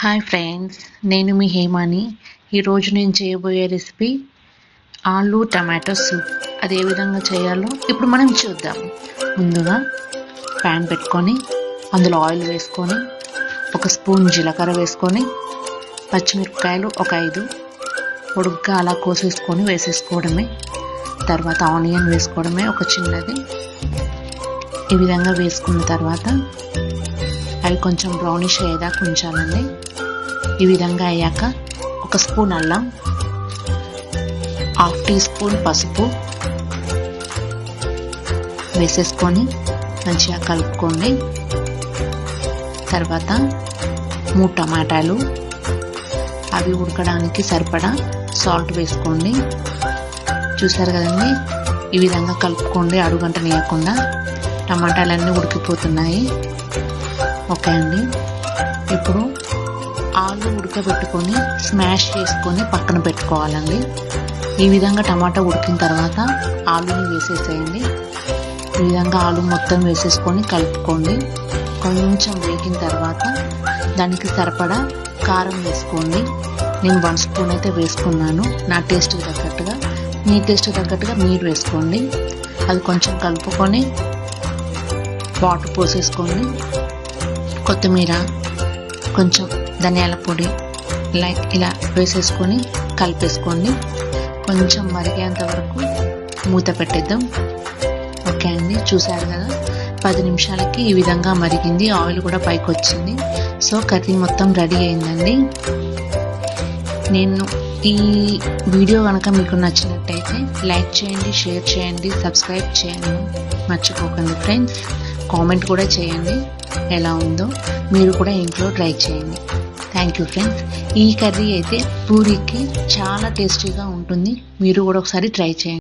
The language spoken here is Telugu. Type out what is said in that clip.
హాయ్ ఫ్రెండ్స్ నేను మీ హేమాని. ఈరోజు నేను చేయబోయే రెసిపీ ఆలు టమాటో సూప్ అది ఏ విధంగా చేయాలో ఇప్పుడు మనం చూద్దాం. ముందుగా ప్యాన్ పెట్టుకొని అందులో ఆయిల్ వేసుకొని ఒక స్పూన్ జీలకర్ర వేసుకొని పచ్చిమిరపకాయలు ఒక ఐదు. పొడుగ్గా అలా కోసేసుకొని వేసేసుకోవడమే. తర్వాత ఆనియన్ వేసుకోవడమే ఒక చిన్నది. ఈ విధంగా వేసుకున్న తర్వాత అవి కొంచెం బ్రౌనిష్ అయ్యేదాకా ఉంచాలండి ఈ విధంగా అయ్యాక ఒక స్పూన్ అల్లం హాఫ్ టీ స్పూన్ పసుపు వేసేసుకొని మంచిగా కలుపుకోండి. తర్వాత మూడు టమాటాలు అవి ఉడకడానికి సరిపడా సాల్ట్ వేసుకోండి. చూసారు కదండి? ఈ విధంగా కలుపుకోండి అడుగంట నీయకుండా టమాటాలన్నీ ఉడికిపోతున్నాయి. ఓకే అండి. ఇప్పుడు ఆలు ఉడకబెట్టుకొని స్మాష్ చేసుకొని పక్కన పెట్టుకోవాలండి. ఈ విధంగా టమాటా ఉడికిన తర్వాత ఆలుని వేసేసేయండి. ఈ విధంగా ఆలు మొత్తం వేసేసుకొని కలుపుకోండి. కొంచెం వేగిన తర్వాత దానికి సరిపడా కారం వేసుకోండి. నేను వన్ స్పూన్ అయితే వేసుకున్నాను. నా టేస్ట్కి తగ్గట్టుగా మీ టేస్ట్కి తగ్గట్టుగా మీరు వేసుకోండి. అది కొంచెం కలుపుకొని వాటర్ పోసేసుకోండి. కొత్తిమీర కొంచెం ధనియాల పొడి లైక్ ఇలా వేసేసుకొని కలిపేసుకోండి. కొంచెం మరిగేంత వరకు మూత పెట్టేద్దాం. ఓకే అండి చూసారు కదా? పది నిమిషాలకి ఈ విధంగా మరిగింది. ఆయిల్ కూడా పైకి వచ్చింది. సో కర్రీ మొత్తం రెడీ అయిందండి. నేను ఈ వీడియో కనుక మీకు నచ్చినట్టయితే లైక్ చేయండి షేర్ చేయండి సబ్స్క్రైబ్ చేయండి. మర్చిపోకండి ఫ్రెండ్స్. కామెంట్ కూడా చేయండి. ఎలా ఉందో మీరు కూడా ఇంట్లో ట్రై చేయండి. థ్యాంక్ యూ ఫ్రెండ్స్ ఈ కర్రీ అయితే పూరికి చాలా టేస్టీగా ఉంటుంది. మీరు కూడా ఒకసారి ట్రై చేయండి.